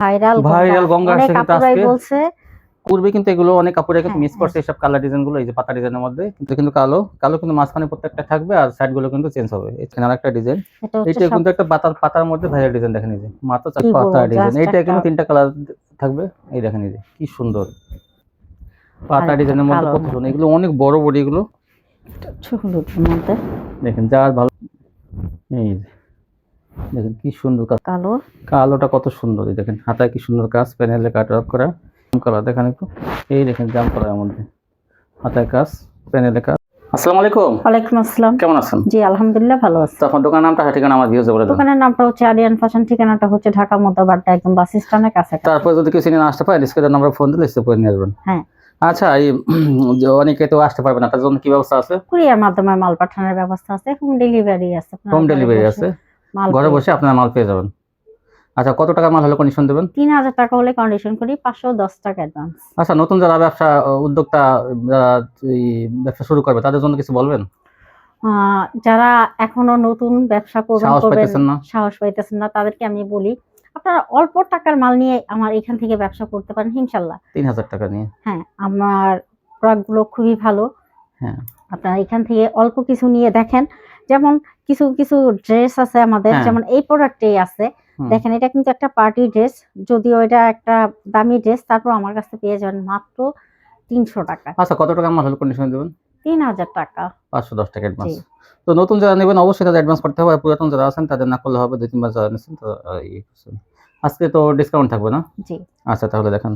Viral Viral Ganga আসছে কিন্তু আজকে। বলছে। পূর্বে কিন্তু এগুলো অনেক কাপড়ে কিন্তু হ্যাঁ, মিস করছে এসব কালার ডিজাইনগুলো এই যে পাতা ডিজাইনের মধ্যে। কিন্তু কিন্তু কালো কালো কিন্তু মাঝখানে প্রত্যেকটা থাকবে আর সাইডগুলো কিন্তু চেঞ্জ হবে। এখানে আরেকটা ডিজাইন এটা কিন্তু একটা পাতার পাতার মধ্যে ভাইরাল ডিজাইন দেখেন এই যে। মাত্র চার পাতা ডিজাইন এইটা কিন্তু তিনটা কালার থাকবে। এই দেখেন এই যে কি সুন্দর। পাতা ডিজাইনের মধ্যে কত সুন্দর। এগুলো অনেক বড় বড় এগুলো। দেখেন যার ভালো। এই যে। দেখেন কি সুন্দর কাজ। কালো। কালোটা কত সুন্দর দেখেন হাতায় কি সুন্দর কাজ প্যানেলে কাট অফ করা। কালার দেখেন একটু। এই দেখেন জাম কালারের মধ্যে। হাতায় কাজ প্যানেলে কাজ। আসসালামু আলাইকুম। ওয়ালাইকুম আসসালাম। কেমন আছেন? জি আলহামদুলিল্লাহ ভালো আছি। তো আপনার দোকান নামটা ঠিকানা আমার ভিউজে বলে দোকানের নামটা হচ্ছে আরিয়ান ফ্যাশন ঠিকানাটা হচ্ছে ঢাকা একদম বাস স্ট্যান্ডের কাছে। তারপর যদি কিছু নিয়ে আসতে পারেন স্ক্রিনের নাম্বার ফোন দিলে এসে পরে নিয়ে আসবেন। হ্যাঁ। আচ্ছা এই অনেকে তো আসতে পারবে না তার জন্য কি ব্যবস্থা আছে? কুরিয়ার মাধ্যমে মাল পাঠানোর ব্যবস্থা আছে হোম ডেলিভারি আছে। হোম ডেলিভারি আছে। ঘরে বসে আপনার মাল পেয়ে যাবেন। আচ্ছা কত টাকা মাল হলে কন্ডিশন দেবেন? তিন হাজার টাকা হলে কন্ডিশন করি পাঁচশো দশ টাকা অ্যাডভান্স আচ্ছা নতুন যারা ব্যবসা উদ্যোক্তা ব্যবসা শুরু করবে তাদের জন্য কিছু বলবেন? যারা এখনও নতুন ব্যবসা করবেন সাহস করবেন পাইতেছেন না? সাহস পাইতেছেন না তাদেরকে আমি বলি আপনারা অল্প টাকার মাল নিয়ে আমার এখান থেকে ব্যবসা করতে পারেন ইনশাল্লাহ। তিন হাজার টাকা নিয়ে? হ্যাঁ আমার প্রোডাক্টগুলো খুবই ভালো। হ্যাঁ। আপনারা এখান থেকে অল্প কিছু নিয়ে দেখেন যেমন কিছু কিছু ড্রেস আছে আমাদের হ্যাঁ। যেমন এই প্রোডাক্টেই আছে। দেখেন এটা কিন্তু একটা পার্টি ড্রেস যদিও এটা একটা দামি ড্রেস তারপর আমার কাছে পেয়ে যাবেন মাত্র তিনশো টাকা। আচ্ছা কত টাকা হলে কন্ডিশন দেবেন? তিন হাজার টাকা। পাঁচশো দশ টাকা অ্যাডভান্স তো নতুন যারা নেবেন অবশ্যই তাদের অ্যাডভান্স করতে হবে। পুরাতন যারা আছেন তাদের না করলে হবে দুই তিনবার যারা নিচ্ছেন তো ইয়ে। আজকে তো ডিসকাউন্ট থাকবে না? জি। আচ্ছা তাহলে দেখেন।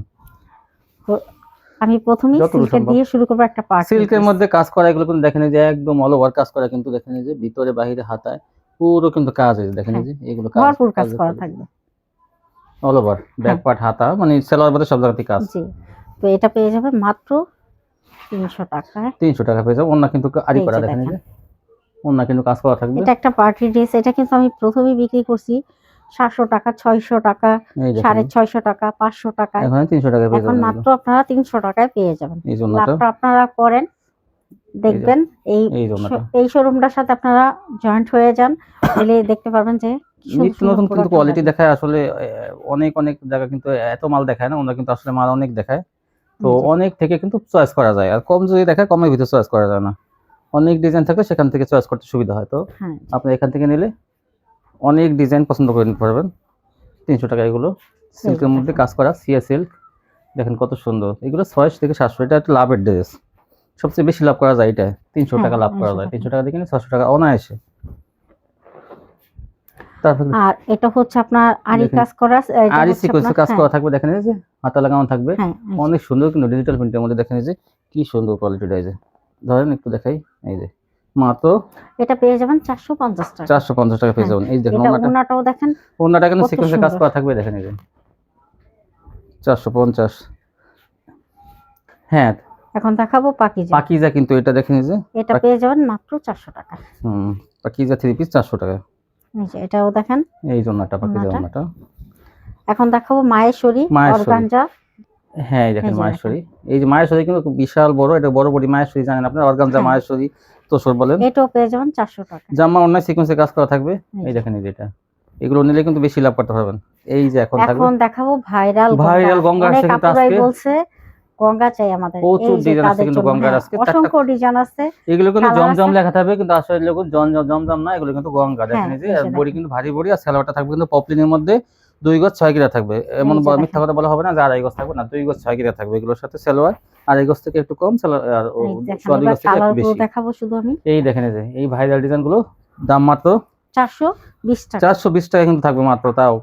আমি প্রথমেই সিল্কের দিয়ে শুরু করব একটা পার্টি সিল্কের মধ্যে কাজ করা এগুলো কিন্তু দেখেন যে একদম অল ওভার কাজ করা কিন্তু দেখেন যে ভিতরে বাহিরে হাতায় পুরো কিন্তু কাজ যে দেখেন এই যে এগুলো কাজ ভরপুর কাজ করা থাকবে। অল ওভার ব্যাক পার্ট হাতা মানে সেলোয়ার বাদে সব জায়গাতে কাজ। জি। তো এটা পেয়ে যাবে মাত্র তিনশো টাকায় তিনশো টাকা পেয়ে যাবে অন্য কিন্তু আরি করা দেখেন। যে। অন্য কিন্তু কাজ করা থাকবে। এটা একটা পার্টি ড্রেস এটা কিন্তু আমি প্রথমেই বিক্রি করছি। সাতশো টাকা ছয়শো টাকা সাড়ে ছয়শো টাকা পাঁচশো টাকা। এখন তিনশো টাকা এখন মাত্র আপনারা তিনশো টাকায় পেয়ে যাবেন। লাভটা আপনারা করেন দেখবেন এই এই শোরুমটার সাথে আপনারা জয়েন্ট হয়ে যান তাহলে দেখতে পারবেন যে নিত্য নতুন কিন্তু কোয়ালিটি দেখায় আসলে অনেক অনেক জায়গা কিন্তু এত মাল দেখায় না ওরা কিন্তু আসলে মাল অনেক দেখায়। তো অনেক থেকে কিন্তু চয়েস করা যায় আর কম যদি দেখায় কমের ভিতরে চয়েস করা যায় না। অনেক ডিজাইন থাকলে সেখান থেকে চয়েস করতে সুবিধা হয়। তো হ্যাঁ। আপনি এখান থেকে নিলে অনেক ডিজাইন পছন্দ করে নিতে পারবেন তিনশো টাকা এগুলো। সিল্কের মধ্যে কাজ করা সিয়া সিল্ক। দেখেন কত সুন্দর। এগুলো ছয়শো থেকে সাতশো। এটা একটা লাভের ড্রেস। সবচেয়ে বেশি লাভ করা যায় এটা। তিনশো টাকা লাভ করা যায়। তিনশো টাকা দিয়ে কিনে ছশো টাকা অনায়াসে। আর এটা হচ্ছে আপনার আরি কাজ করা এটা সিকোয়েন্সে কাজ হ্যাঁ, করা থাকবে দেখেন এই যে হাতা লাগানো থাকবে। হ্যাঁ হ্যাঁ, অনেক সুন্দর কিন্তু ডিজিটাল প্রিন্টের মধ্যে দেখেন এই যে কি সুন্দর কোয়ালিটিটা এই যে। ধরেন একটু দেখাই এই যে। মাত্র এটা পেয়ে যাবেন চারশো পঞ্চাশ টাকা। চারশো পঞ্চাশ টাকা পেয়ে হ্যাঁ, যাবেন। এই দেখেন ওনাটাও দেখেন ওনাটা কিন্তু কাজ করা থাকবে দেখেন এই যে। চারশো পঞ্চাশ। হ্যাঁ। এখন দেখাবো পাকিজা। পাকিজা কিন্তু এটা দেখেন এই যে। এটা পেয়ে যাবেন মাত্র চারশো টাকা। হুম পাকিজা থ্রি পিস চারশো টাকা। এই যে এটাও দেখেন। এই জন্যটা পাকিজা ওনাটা? এখন দেখাবো মায়েশ্বরী। অর্গানজা। হ্যাঁ এই দেখেন মাহেশ্বরী এই যে মাহেশ্বরী কিন্তু বিশাল বড় এটা বড় বড়ি মাহেশ্বরী জানেন আপনার? অর্গানজা হ্যাঁ। মাহেশ্বরী তোষর বলেন। এটাও পেয়ে যাবেন চারশো টাকা। জামা অন্য সিকোয়েন্সে কাজ করা থাকবে এই। দেখেন এই যেটা এগুলো নিলে কিন্তু বেশি লাভ করতে পারবেন। এই যে এখন থাকবে। এখন দেখাবো ভাইরাল Viral গঙ্গা আসছে কিন্তু আজকে। বলছে গঙ্গা চাই আমাদের। প্রচুর যে আছে তাদের কিন্তু জন্য, গঙ্গার হ্যাঁ, আজকে। অসংখ্য ডিজাইন আছে। এগুলো কিন্তু জমজম? লেখা থাকবে কিন্তু আসলে জন জমজম না এগুলো কিন্তু গঙ্গা। দেখেন হ্যাঁ, এই যে এই যে বড়ি কিন্তু ভারী বড়ি আর সালোয়ারটা থাকবে কিন্তু পপলিনের মধ্যে। দুই গজ ছয় গিরা থাকবে। এমন। মিথ্যা কথা বলা হবে না যে আড়াই গজ থাকবে না দুই গজ ছয় গিরা থাকবে। এগুলোর সাথে সালোয়ার আড়াই গজ থেকে একটু কম সালোয়ার আর গজ থেকে একটু বেশি। দেখাবো শুধু আমি। এই দেখেন যে এই ভাইরাল ডিজাইনগুলো দাম মাত্র চারশো বিশ টাকা। চারশো বিশ টাকা কিন্তু থাকবে মাত্র তাও।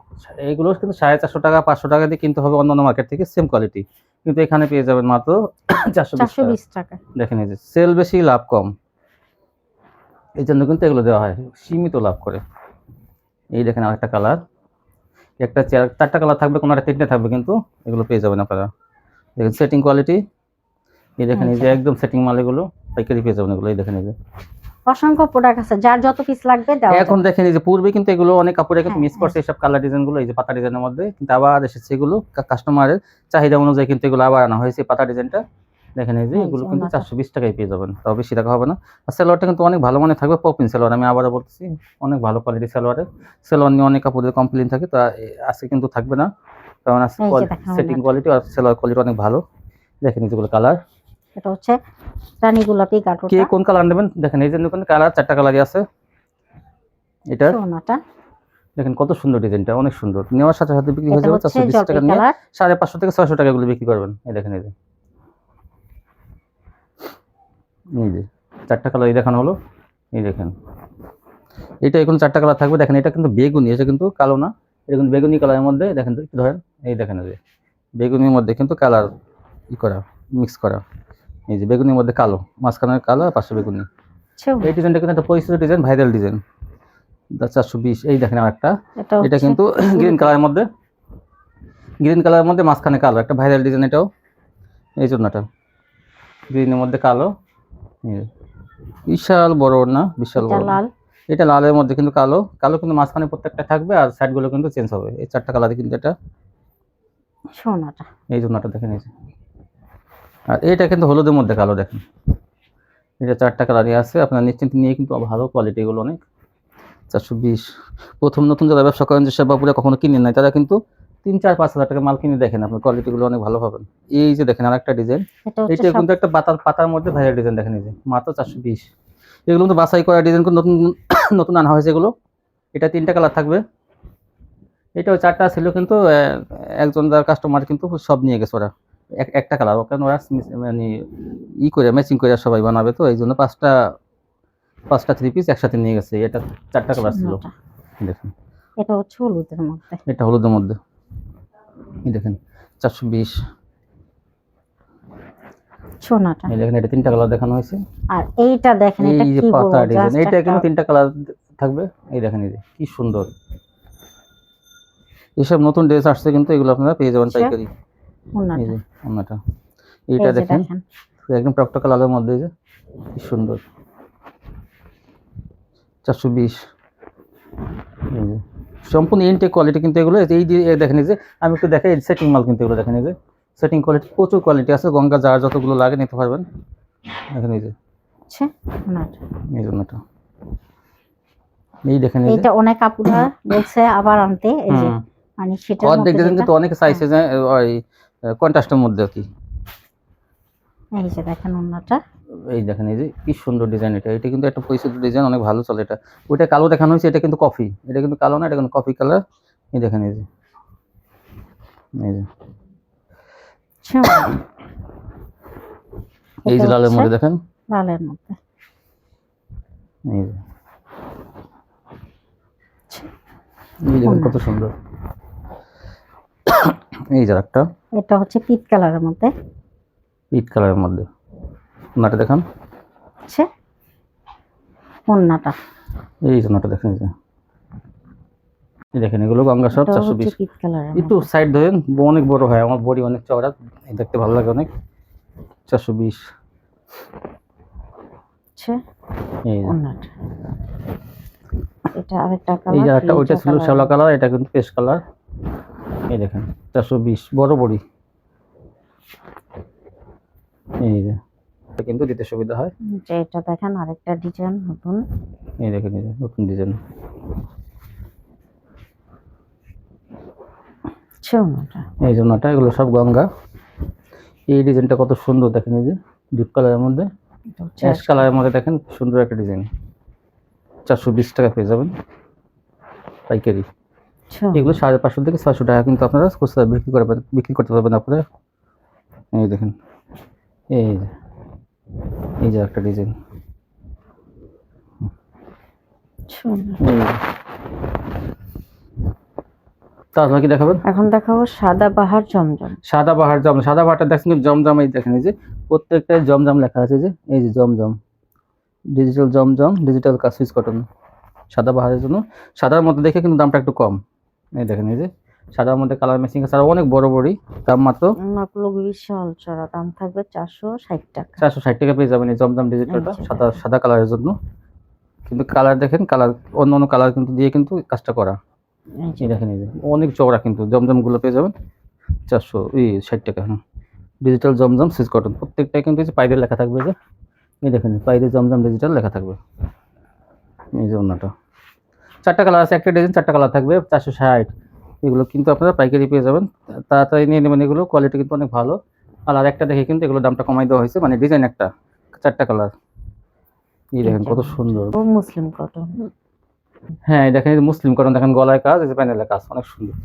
এইগুলো কিন্তু সাড়ে চারশো টাকা পাঁচশো টাকা দিয়ে কিনতে হবে অন্যান্য মার্কেট থেকে সেম কোয়ালিটি কিন্তু এখানে পেয়ে যাবেন মাত্র চারশো বিশ টাকা। দেখেন এই যে সেল বেশি লাভ কম। এই জন্য কিন্তু এগুলো দেওয়া হয় সীমিত লাভ করে। এই দেখেন আরেকটা কালার একটা চেয়ার চারটা কালার থাকবে কোনোটা তিনটে থাকবে কিন্তু এগুলো পেয়ে যাবেন আপনারা। দেখেন সেটিং কোয়ালিটি এই দেখেন এই যে একদম সেটিং মাল এগুলো পাইকারি পেয়ে যাবেন এগুলো এই দেখেন এই যে। অসংখ্য প্রোডাক্ট আছে যার যত পিস লাগবে দেওয়া এখন। দেখেন এই যে পূর্বে কিন্তু এগুলো অনেক কাপড়ে কিন্তু হ্যাঁ, মিস করছে এইসব কালার ডিজাইনগুলো এই যে পাতা ডিজাইনের মধ্যে কিন্তু আবার এসেছে এগুলো কাস্টমারের চাহিদা অনুযায়ী কিন্তু এগুলো আবার আনা হয়েছে পাতা ডিজাইনটা দেখেন এই যে এগুলো কিন্তু চারশো বিশ টাকায় পেয়ে যাবেন। তাও বেশি টাকা হবে না। আর সালোয়ারটা কিন্তু অনেক ভালো মানে থাকবে পপিন সালোয়ার। আমি আবারও বলতেছি অনেক ভালো কোয়ালিটি সালোয়ারের। সালোয়ার নিয়ে অনেক কাপড়ের কমপ্লেন থাকে তো আজকে কিন্তু থাকবে না। কারণ দেখেন সেটিং কোয়ালিটি আর সেলার কোয়ালিটি অনেক ভালো। দেখেন যেগুলো কালার এটা হচ্ছে রানী গোলাপি কে কোন কালার নেবেন? দেখেন এই যে কোন কালার চারটা কালারই আছে। এটা সোনাটা। দেখেন কত সুন্দর ডিজাইনটা অনেক সুন্দর। নেওয়ার সাথে সাথে বিক্রি হয়ে যাবে চারশো বিশ টাকা। নিয়ে কালার সাড়ে পাঁচশো থেকে ছয়শো টাকা গুলো বিক্রি করবেন। এই দেখেন এই যে। এই যে চারটা কালার এই দেখানো হলো এই দেখেন। এটা এখন চারটা কালার থাকবে দেখেন এটা কিন্তু বেগুনি এটা কিন্তু কালো না এটা কিন্তু বেগুনি কালারের মধ্যে দেখেন তো, ধরেন এই দেখেন যে বেগুনির মধ্যে কিন্তু কালার ই করা মিক্স করা এই যে বেগুনির মধ্যে কালো মাঝখানে কালো আর পাশে বেগুনি। এই ডিজাইনটা কিন্তু একটা পরিচিত ডিজাইন ভাইরাল ডিজাইন চারশো বিশ এই দেখেন আর একটা এটা এটা কিন্তু গ্রিন কালারের মধ্যে গ্রিন কালারের মধ্যে মাঝখানে কালো একটা ভাইরাল ডিজাইন এটাও। এই জন্যটা গ্রিনের মধ্যে কালো। বিশাল বড় না? বিশাল বড়। লাল। এটা লালের মধ্যে কিন্তু কালো। কালো কিন্তু মাঝখানে প্রত্যেকটা থাকবে আর সাইডগুলো কিন্তু চেঞ্জ হবে। এই চারটা কালারে কিন্তু এটা। সোনাটা। এই জন্যটা দেখেন এই। আর এটা কিন্তু হলুদের মধ্যে কালো দেখেন। এটা চারটা কালারই আছে। আপনার নিশ্চিন্তে নিয়ে কিন্তু ভালো কোয়ালিটি এগুলো অনেক। চারশো বিশ। প্রথম নতুন যারা ব্যবসা করেন যে সেবাপুরে কখনো কিনে নাই তারা কিন্তু তিন চার পাঁচ হাজার টাকা মাল কিনে দেখেন আপনার কোয়ালিটিগুলো অনেক ভালো পাবেন। এই যে দেখেন আর একটা ডিজাইন এটা কিন্তু একটা পাতার পাতার মধ্যে ভাইরাল ডিজাইন দেখেন এই যে মাত্র চারশো বিশ। এগুলো কিন্তু বাছাই করা ডিজাইন নতুন নতুন আনা হয়েছে এগুলো। এটা তিনটা কালার থাকবে। এটাও চারটা ছিল কিন্তু একজন যার কাস্টমার কিন্তু সব নিয়ে গেছে ওরা। এক- একটা কালার ওখানে ওরা মানে ই করে ম্যাচিং করে সবাই বানাবে তো এই জন্য পাঁচটা পাঁচটা থ্রি পিস একসাথে নিয়ে গেছে। এটা চারটা কালার ছিল। দেখুন। এটা হচ্ছে হলুদের মধ্যে। এটা হলুদের মধ্যে। এই দেখেন চারশো বিশ। সোনাটা। এই দেখেন এটা তিনটা কালার দেখানো হয়েছে। আর এইটা দেখেন এটা কি পাতা ডিজাইন just কিন্তু তিনটা কালার থাকবে। এই দেখেন এই কি সুন্দর। এইসব নতুন ড্রেস আসছে কিন্তু এগুলো আপনারা পেয়ে যাবেন আচ্ছা। পাইকারি। এইটা দেখেন একদম টকটকা কালারের মধ্যে যে কি সুন্দর। চারশো বিশ। এই যে সম্পূর্ণ ইনটেক কোয়ালিটি কিন্তু এগুলো এই যে এই দেখেন যে আমি একটু দেখাই সেটিং মাল কিন্তু এগুলো দেখেন এই যে। সেটিং কোয়ালিটি প্রচুর কোয়ালিটি আছে গঙ্গা যার যতগুলো লাগে নিতে পারবেন। দেখেন এই যে। এই জন্যটা এই দেখেন এই যে। অনেক আপুরা বলছে আবার আনতে এই যে মানে সেটা অর্ধেক ডিজাইন কিন্তু অনেকে ওই কন্ট্রাস্টের মধ্যে আর কি। এই যে দেখেন এই দেখেন এই যে কি সুন্দর ডিজাইন এটা। এটা কিন্তু একটা পরিচিত ডিজাইন অনেক ভালো চলে এটা। ওইটা কালো দেখানো হয়েছে এটা কিন্তু কফি এটা কিন্তু কালো না এটা কিন্তু কফি কালার এই দেখেন এই যে। এই যে। এই যে লালের মধ্যে দেখেন। লালের মধ্যে। এই যে। এই দেখেন কত সুন্দর। এই যে একটা এটা হচ্ছে পিট কালারের মধ্যে। পিট কালারের মধ্যে। ওনাটা দেখান। ওন্নাটা এই যে ওনাটা দেখেন এই দেখেন এগুলো গঙ্গা সব চারশো বিশ। একটু সাইড ধরেন অনেক বড় হয় আমার বডি অনেক চওড়া এই দেখতে ভালো লাগে অনেক। চারশো বিশ। এই যে। এটা আরেকটা এই যে কালার একটা ওইটা ছিল শ্যাওলা কালার এটা কিন্তু পেস্ট কালার এই দেখেন চারশো বিশ বড় বড়ি। এই যে। কিন্তু দিতে সুবিধা হয়। যে এটা দেখেন আরেকটা ডিজাইন নতুন। এই দেখেন নতুন ডিজাইন এই জন্যটা এগুলো সব গঙ্গা। এই ডিজাইনটা কত সুন্দর দেখেন এই যে ডিপ কালারের মধ্যে। অ্যাশ কালারের মধ্যে দেখেন সুন্দর একটা ডিজাইন চারশো বিশ টাকা পেয়ে যাবেন। পাইকারি। এগুলো সাড়ে পাঁচশো থেকে ছয়শো টাকা কিন্তু আপনারা খুচরা বিক্রি করে বিক্রি করতে পারবেন আপনারা। এই দেখেন। এই এই যে একটা ডিজাইন। তারপর কি দেখাবেন এখন দেখাবো সাদা বাহার জমজম। সাদা পাহাড় জম সাদা পাহাড়টা দেখছেন জমজম এই দেখেন এই যে প্রত্যেকটাই জমজম লেখা আছে যে এই যে জমজম। ডিজিটাল জমজম ডিজিটাল কাজ সুইচ কটন সাদা পাহাড়ের জন্য। সাদার মধ্যে দেখে কিন্তু দামটা একটু কম। এই দেখেন এই যে সাদার মধ্যে কালার ম্যাচিং আছে। আর অনেক বড় বড়ি দাম মাত্র ওন্নাগুলো বিশাল চড়া দাম থাকবে চারশো ষাট টাকা। চারশো ষাট টাকা পেয়ে যাবেন এই জমজম ডিজিটালটা আচ্ছা। সাদা সাদা কালারের জন্য। কিন্তু কালার দেখেন কালার অন্য অন্য কালার কিন্তু দিয়ে কিন্তু কাজটা করা। এই দেখেন এই অনেক চওড়া কিন্তু জমজমগুলো পেয়ে যাবেন। চারশো এই ষাট টাকা হ্যাঁ ডিজিটাল জমজম সিজ কটন প্রত্যেকটাই কিন্তু পাইদের লেখা থাকবে যে এই দেখেন পাইদের জমজম ডিজিটাল লেখা থাকবে। এই যে অন্যটা। চারটা কালার আছে একটা ডিজাইন চারটা কালার থাকবে চারশো ষাট। এগুলো কিন্তু আপনারা পাইকারি পেয়ে যাবেন। তাড়াতাড়ি নিয়ে নেবেন এগুলো কোয়ালিটি কিন্তু অনেক ভালো। আর আর একটা দেখে কিন্তু এগুলো দামটা কমাই দেওয়া হয়েছে মানে ডিজাইন একটা চারটা কালার এই দেখেন কত সুন্দর। মুসলিম কটন হ্যাঁ দেখেন মুসলিম কটন দেখেন গলায় কাজ এই যে প্যানেলের কাজ অনেক সুন্দর।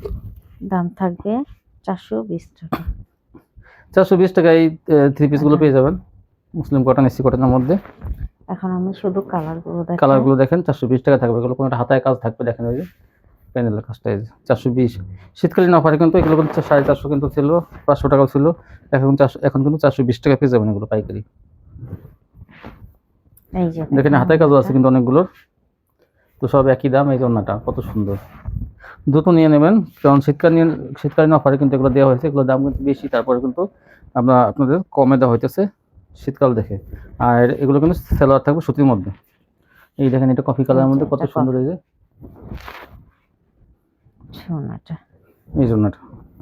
দাম থাকবে চারশো বিশ টাকা। চারশো বিশ টাকায় এই থ্রি পিসগুলো পেয়ে যাবেন মুসলিম কটন এসি কটনের মধ্যে। এখন আমি শুধু কালারগুলো দেখাই কালারগুলো দেখেন চারশো বিশ টাকা থাকবে এগুলো কোনো একটা হাতায় কাজ থাকবে দেখেন ওই যে। প্যানেলের কাজটা এই যে চারশো বিশ। শীতকালীন অফারে কিন্তু এগুলো কিন্তু সাড়ে চারশো কিন্তু ছিল পাঁচশো টাকাও ছিল। এখন চারশো এখন কিন্তু চারশো বিশ টাকা পেয়ে যাবেন এগুলো পাইকারি। দেখেন হাতায় কাজও আছে কিন্তু অনেকগুলোর তো সব একই দাম এই জন্যটা কত সুন্দর। দ্রুত নিয়ে নেবেন কারণ শীতকালীন শীতকালীন অফারে কিন্তু এগুলো দেওয়া হয়েছে এগুলোর দাম কিন্তু বেশি তারপরে কিন্তু আমরা আপনাদের কমে দেওয়া হইতেছে শীতকাল দেখে। আর এগুলো কিন্তু সেলোয়ার থাকবে সুতির মধ্যে। এই দেখেন এটা কফি কালারের মধ্যে কত সুন্দর এই যে। সোনাটা। এই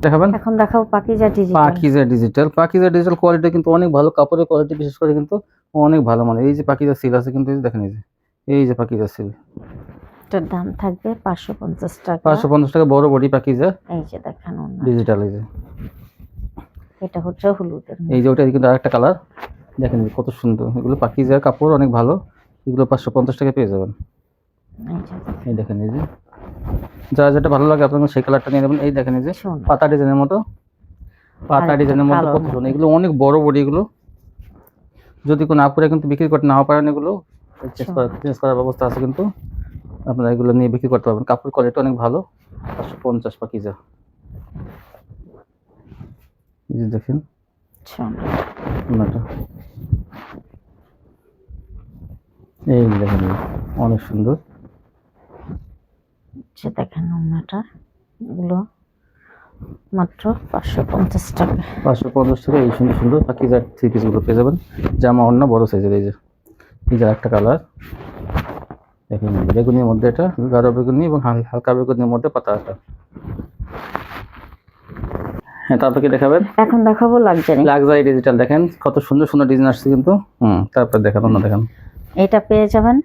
দেখাবেন? এখন দেখাও Pakiza digital Pakiza digital Pakiza digital quality কিন্তু অনেক ভালো কাপড়ের কোয়ালিটি বিশেষ করে কিন্তু অনেক ভালো মানে এই যে পাকিজা সিল আছে কিন্তু দেখেন এই যে এই যে পাকিজা সিল এটার দাম থাকবে পাঁচশো পঞ্চাশ টাকা। পাঁচশো পঞ্চাশ টাকা বড় বডি পাকিজা। এই যে দেখানো ডিজিটাল এই যে। এটা হচ্ছে হলুদের। এই যে ওটা কিন্তু আরেকটা কালার দেখেন কত সুন্দর। এগুলো পাকিজার কাপড় অনেক ভালো। এগুলো পাঁচশো পঞ্চাশ টাকা পেয়ে যাবেন। এই এই দেখেন এই যে। যার যেটা ভালো লাগে আপনার সেই কালারটা নিয়ে নেবেন। এই দেখেন এই যে পাতা ডিজাইনের মতো। পাতা ডিজাইনের মতো কত এগুলো অনেক বড় বডি এগুলো। যদি কোনো আপুরা কিন্তু বিক্রি করতে নাও পারেন এগুলো চেঞ্জ করার ব্যবস্থা আছে কিন্তু। আপনারা এগুলো নিয়ে বিক্রি করতে পারবেন। কাপড় কোয়ালিটি অনেক ভালো। পাঁচশো পঞ্চাশ এই যে দেখেন। এই দেখেন অনেক সুন্দর। যে দেখেন ওনাটা এগুলো মাত্র পাঁচশো পঞ্চাশ টাকা। পাঁচশো পঞ্চাশ টাকা এই সুন্দর সুন্দর পাকিজার থ্রি পিসগুলো পেয়ে যাবেন। জামা অন্য বড় সাইজের এই যে এই যে একটা কালার দেখেন বেগুনির মধ্যে এটা গাঢ় বেগুনি এবং হাল- হালকা বেগুনির মধ্যে পাতাটা হ্যাঁ তারপর কি দেখাবেন? এখন দেখাবো লাক্সারি লাক্সারি ডিজিটাল দেখেন কত সুন্দর সুন্দর ডিজাইন আসছে কিন্তু। হুম তারপর দেখান অন্য দেখেন। এটা পেয়ে যাবেন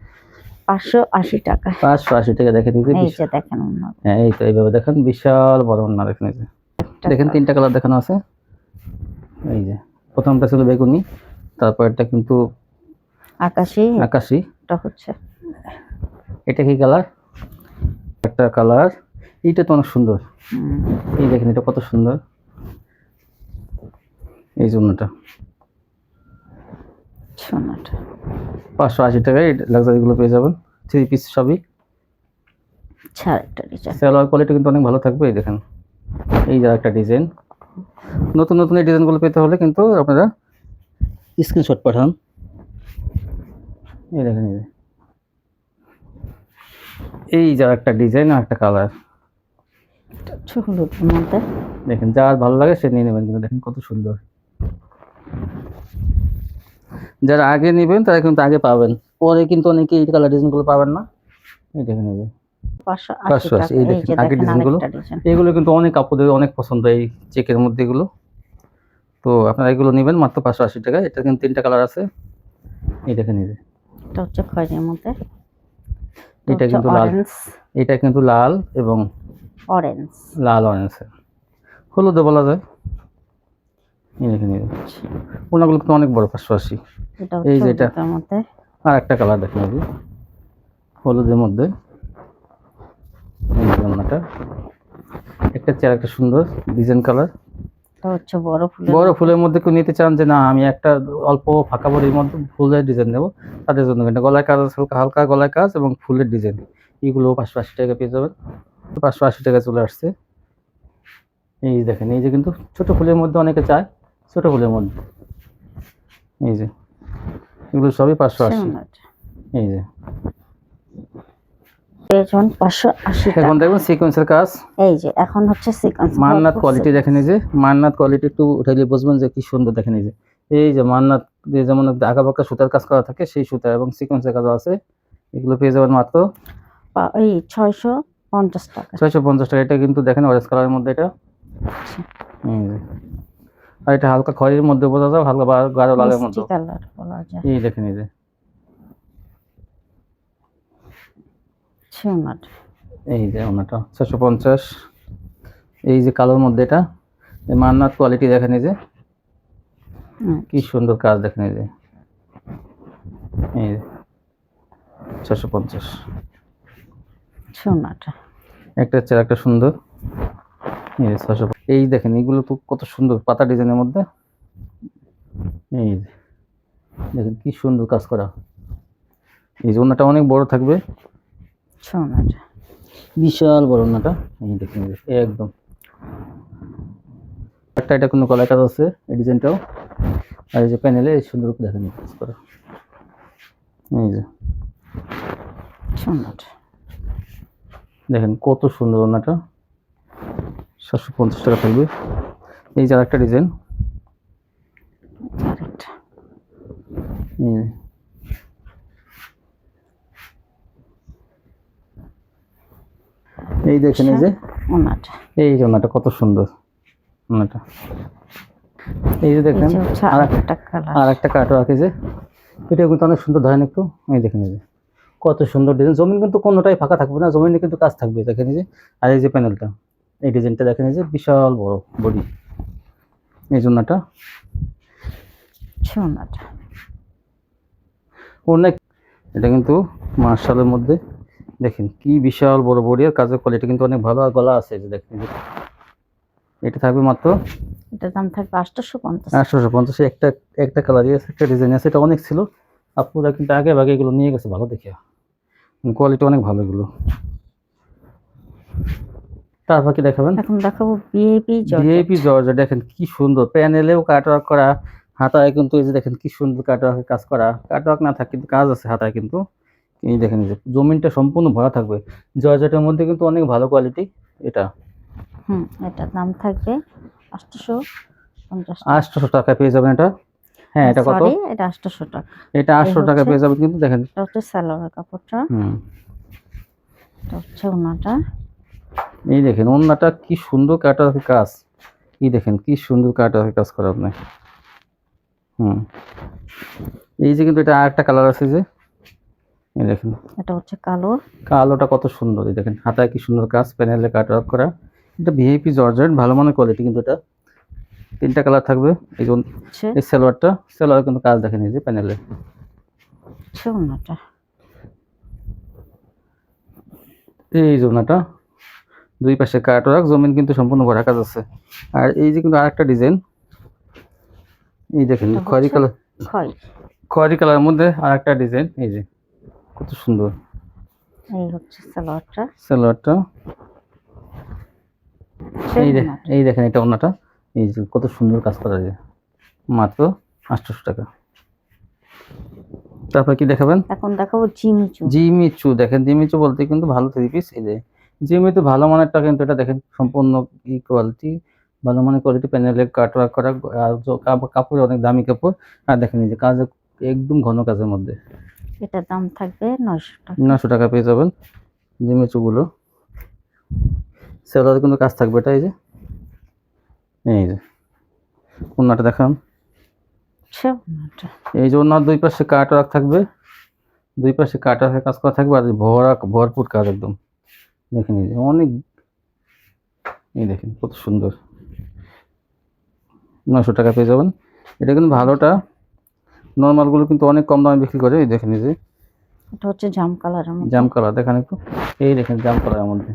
পাঁচশো আশি টাকা। পাঁচশো আশি টাকা দেখে দিতে এই যে দেখেন হ্যাঁ এই তো এইভাবে দেখেন বিশাল বড় ওন্না দেখেন এই যে। দেখেন তিনটা কালার দেখানো আছে। এই যে প্রথমটা ছিল বেগুনি তারপরটা কিন্তু আকাশি আকাশি। এটা হচ্ছে। এটা কি কালার? একটা কালার। এইটা তো অনেক সুন্দর। এই দেখেন এটা কত সুন্দর। এই জন্যটা সোনাটা পাঁচশো আশি টাকায় লাক্সারিগুলো পেয়ে যাবেন। থ্রি পিস সবই। ছাড় একটা ডিজাইন সালোয়ার কোয়ালিটি কিন্তু অনেক ভালো থাকবে এই দেখেন। এই যে একটা ডিজাইন নতুন নতুন এই ডিজাইনগুলো পেতে হলে কিন্তু আপনারা স্ক্রিনশট পাঠান। এই দেখেন এই যে। একটা ডিজাইন আর একটা কালার দেখেন যার ভালো লাগে সে নিয়ে নেবেন কিন্তু দেখেন কত সুন্দর। যারা আগে নেবেন তারা কিন্তু আগে পাবেন। পরে কিন্তু অনেকে এই কালার ডিজাইনগুলো পাবেন না। এই দেখেন এই যে। পাঁচশো আশি আশি, এই দেখেন, আগের ডিজাইনগুলো। এগুলো কিন্তু অনেক কাপড়দের অনেক পছন্দ এই চেকের মধ্যে এগুলো। তো আপনারা এগুলো নেবেন মাত্র পাঁচশো আশি টাকা। এটা কিন্তু তিনটা কালার আছে। এই দেখেন এই যে। এটা হচ্ছে খয়েরির মধ্যে। এটা কিন্তু লাল। এটা কিন্তু লাল এবং অরেঞ্জ লাল অরেঞ্জ হলুদও বলা যায়। এই দেখেন ওনাগুলো কিন্তু অনেক বড় এটা এই যে এটা। আর একটা কালার দেখেন যে হলুদের মধ্যে। একটা চেয়ার একটা সুন্দর ডিজাইন কালার। হচ্ছে বড় ফুলের বড় ফুলের মধ্যে কেউ নিতে চান যে না আমি একটা অল্প ফাঁকা বডির মধ্যে ফুলের ডিজাইন নেব তাদের জন্য গলায় কাজ আছে হালকা হালকা গলায় কাজ এবং ফুলের ডিজাইন। এইগুলো পাঁচশো আশি টাকা পেয়ে যাবেন। পাঁচশো আশি টাকা চলে আসছে। এই দেখেন এই যে কিন্তু ছোট ফুলের মধ্যে অনেকে চায়। ছোট ফুলের মধ্যে। এই যে এগুলো সবই পাঁচশো আশি। এই যে। যাবেন পাঁচশো আশি এখন দেখবেন সিকোয়েন্সের কাজ। এই যে এখন হচ্ছে সিকোয়েন্স মান্নাত কোয়ালিটি দেখেন এই যে মান্নাত কোয়ালিটি একটু উঠাইলে বুঝবেন যে কি সুন্দর দেখেন এই যে। এই যে মান্নাত যে যেমন আঁকা বাঁকা সুতার কাজ করা থাকে সেই সুতা এবং সিকোয়েন্সের কাজও আছে। এগুলো পেয়ে যাবেন মাত্র এই ছয়শো পঞ্চাশ টাকা। ছয়শো পঞ্চাশ টাকা। এটা কিন্তু দেখেন অরেঞ্জ কালারের মধ্যে এটা। এই যে। আর এটা হালকা খয়েরির মধ্যে বোঝা যায় হালকা গাঢ় লালের মধ্যে। মিষ্টি কালার বলা যায়। এই দেখেন এই যে এই যে ওনাটা ছয়শো পঞ্চাশ। এই যে কালোর মধ্যে এটা এই মান্নাত কোয়ালিটি দেখেন এই যে কি সুন্দর কাজ দেখেন এই যে এই ছশো পঞ্চাশ। সোনাটা একটা হচ্ছে একটা সুন্দর। এই ছশো এই দেখেন এইগুলো তো কত সুন্দর পাতা ডিজাইনের মধ্যে। এই দেখেন কি সুন্দর কাজ করা। এই যে ওনাটা অনেক বড় থাকবে। সোনাটা বিশাল বড় ওনাটা এই দেখেন একদম। একটা এটা কোনো কলার কাজ আছে এই ডিজাইনটাও। আর এই যে প্যানেলে সুন্দর করে দেখেন কাজ করা। এই যে। সোনাটা দেখেন কত সুন্দর ওনাটা সাতশো পঞ্চাশ টাকা থাকবে। এই যে আরেকটা ডিজাইন। এই দেখেন এই যে। ওনাটা। এই যে ওনাটা কত সুন্দর ওনাটা। এই যে দেখেন আর কালার আর একটা যে। এটা কিন্তু অনেক সুন্দর ধরেন একটু। এই দেখেন এই যে। কত সুন্দর ডিজাইন জমিন কিন্তু কোনোটাই ফাঁকা থাকবে না জমিনে কিন্তু কাজ থাকবে দেখেন এই যে। আর এই যে প্যানেলটা এই ডিজাইনটা দেখেন এই যে বিশাল বড় বডি। এই জন্যটা সোনাটা অনেক। এটা কিন্তু মার্শালের মধ্যে। দেখেন কি বিশাল বড় বডি আর কাজের কোয়ালিটি কিন্তু অনেক ভালো। আর গলা আছে যে দেখেন এটা থাকবে মাত্র এটার দাম থাকবে আটশোশো পঞ্চাশ। আটশোশো পঞ্চাশে। একটা একটা কালারই আছে একটা ডিজাইন আছে এটা অনেক ছিল। আপুরা কিন্তু আগে ভাগে এগুলো নিয়ে গেছে ভালো দেখে। কোয়ালিটি অনেক ভালো এগুলো। তারপর কি দেখাবেন? এখন দেখাবো বিএপি ভিআইপি জর্জা দেখেন কি সুন্দর। প্যানেলেও কাটওয়ার্ক করা হাতায় কিন্তু এই যে দেখেন কি সুন্দর কাটওয়ার্কের কাজ করা। কাটওয়ার্ক না থাকে কিন্তু কাজ আছে হাতায় কিন্তু। এই দেখেন যে জমিনটা সম্পূর্ণ ভরা থাকবে। জর্জেটের মধ্যে কিন্তু অনেক ভালো কোয়ালিটি এটা। হুম এটার দাম থাকবে আটশোশো পঞ্চাশ আটশোশো টাকা পেয়ে যাবেন এটা। হ্যাঁ এটা কত? এটা আটশোশো টাকা। এটা আটশো টাকা পেয়ে যাবেন কিন্তু দেখেন। এটা হচ্ছে সালোয়ার কাপড়টা। হুম। এটা হচ্ছে ওনাটা। এই দেখেন ওন্নাটা কি সুন্দর কাটার কাজ। কি দেখেন কি সুন্দর কাটার কাজ করা আপনি। হুম। এই যে কিন্তু এটা আরেকটা কালার আছে যে। এই দেখেন। এটা হচ্ছে কালো। কালোটা কত সুন্দর এই দেখেন হাতায় কি সুন্দর কাজ প্যানেলে কাট ওয়ার্ক করা। এটা ভিআইপি জর্জেট ভালো মানের কোয়ালিটি কিন্তু এটা। তিনটা কালার থাকবে এই যে এই সালোয়ারটা সালোয়ার কিন্তু কাজ দেখেন এই যে প্যানেলে। ওনাটা এই জোনাটা দুই পাশে কাট ওয়ার্ক জমিন কিন্তু সম্পূর্ণ ভরা কাজ আছে। আর এই যে কিন্তু আরেকটা ডিজাইন এই দেখেন এটা খয়েরি কালার খয় খয়েরি কালারের মধ্যে আর একটা ডিজাইন এই যে কত সুন্দর। এই হচ্ছে সালোয়ারটা। সালোয়ারটা। এই এই দেখেন এটা ওনাটা এই যে কত সুন্দর কাজ করা যায়। মাত্র আটশোশো টাকা। তারপর কি দেখাবেন? এখন দেখাবো জিমিচু। জিমিচু দেখেন জিমিচু বলতে কিন্তু ভালো থ্রি পিস এই যে জিমিচু ভালো মানেরটা কিন্তু এটা দেখেন সম্পূর্ণ ই কোয়ালিটি ভালো মানের কোয়ালিটি প্যানেলে কাট ওয়ার্ক করা আর কাপড় অনেক দামি কাপড়। আর দেখেন এই যে কাজ একদম ঘন কাজের মধ্যে। এটার দাম থাকবে নয়শো টাকা। নশো টাকা পেয়ে যাবেন জিমেচুগুলো সেলার কিন্তু কাজ থাকবে এটা এই যে। এই যে ওনাটা দেখান। এই যে ওনার দুই পাশে কাট ওয়ার্ক থাকবে। দুই পাশে কাট ওয়ার্কের কাজ করা থাকবে আর ভরা ভরপুর কাজ একদম। দেখেন এই যে অনেক এই দেখেন কত সুন্দর। নশো টাকা পেয়ে যাবেন। এটা কিন্তু ভালোটা। নর্মালগুলো কিন্তু অনেক কম দামে বিক্রি করে এই দেখেন এই যে এটা হচ্ছে জাম কালার জাম কালার দেখেন একটু। এই দেখেন জাম কালারের মধ্যে।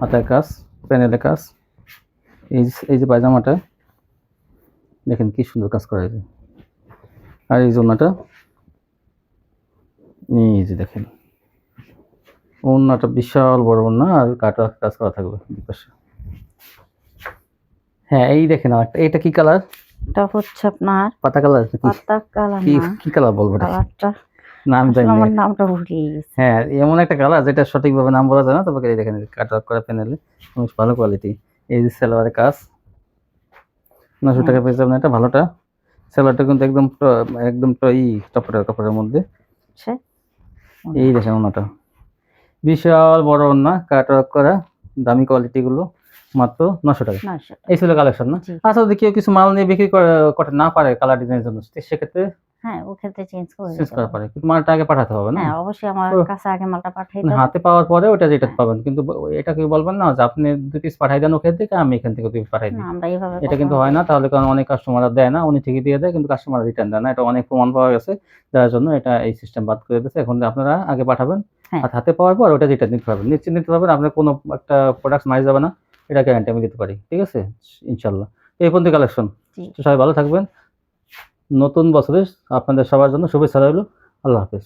হাতায় কাজ প্যানেলে কাজ। এই যে- এই যে পায়জামাটা দেখেন কি সুন্দর কাজ করা হয়েছে। আর এই জন্যটা এই যে দেখেন। ওড়নাটা বিশাল বড় ওড়না আর কাটা কাজ করা থাকবে দুপাশে হ্যাঁ এই দেখেন আরেকটা এটা কি কালার এটা হচ্ছে আপনার পাতা কালার পাতা কালার কি কি কালার বলব? কালারটা নাম জানি আমার নামটা ভুলিয়ে গেছি। হ্যাঁ এমন একটা কালার যেটা সঠিকভাবে নাম বলা যায় না তবে এই দেখেন কাট করা প্যানেলে অনেক ভালো কোয়ালিটি এই যে সালোয়ারের কাজ। নশো টাকা পেয়ে যাবেন এটা ভালোটা। সালোয়ারটা কিন্তু একদম একদম ট- ই টপটা কাপড়ের মধ্যে। এই দেখেন ওনাটা। বিশাল বড় ওনা কাট করা দামি কোয়ালিটি গুলো মাত্র নশো টাকা। এই ছিল কালেকশন না। আচ্ছা যদি কেউ কিছু মাল নিয়ে বিক্রি করতে না পারে কালার ডিজাইনের জন্য সেক্ষেত্রে হ্যাঁ ও ক্ষেত্রে চেঞ্জ করে চেঞ্জ করা পারে। কিন্তু মালটা আগে পাঠাতে হবে না? হ্যাঁ অবশ্যই আমার কাছে আগে মালটা পাঠাইতে মানে হাতে পাওয়ার পরে ওটা যেটা হ্যাঁ। পাবেন। কিন্তু এটা কি বলবেন না যে আপনি দুই পিস পাঠাই দেন ওখান থেকে আমি এখান থেকে দুই পিস পাঠাই দিই। আমরা এইভাবে এটা কিন্তু হয় না তাহলে কারণ অনেক কাস্টমাররা দেয় না উনি ঠিকই দিয়ে দেয় কিন্তু কাস্টমার রিটার্ন দেয় না। এটা অনেক প্রমাণ পাওয়া গেছে যার জন্য এটা এই সিস্টেম বাদ করে দিয়েছে। এখন আপনারা আগে পাঠাবেন। আর হাতে পাওয়ার পর ওটা যেটা নিতে পারবেন। নিশ্চিত নিতে পারবেন আপনার কোনো একটা প্রোডাক্ট মারি যাবে না এটা গ্যারান্টি আমি দিতে পারি ঠিক আছে? ইনশাল্লাহ তো এই পর্যন্ত কালেকশন তো সবাই ভালো থাকবেন। নতুন বছরের আপনাদের সবার জন্য শুভেচ্ছা রইল। আল্লাহ হাফিজ।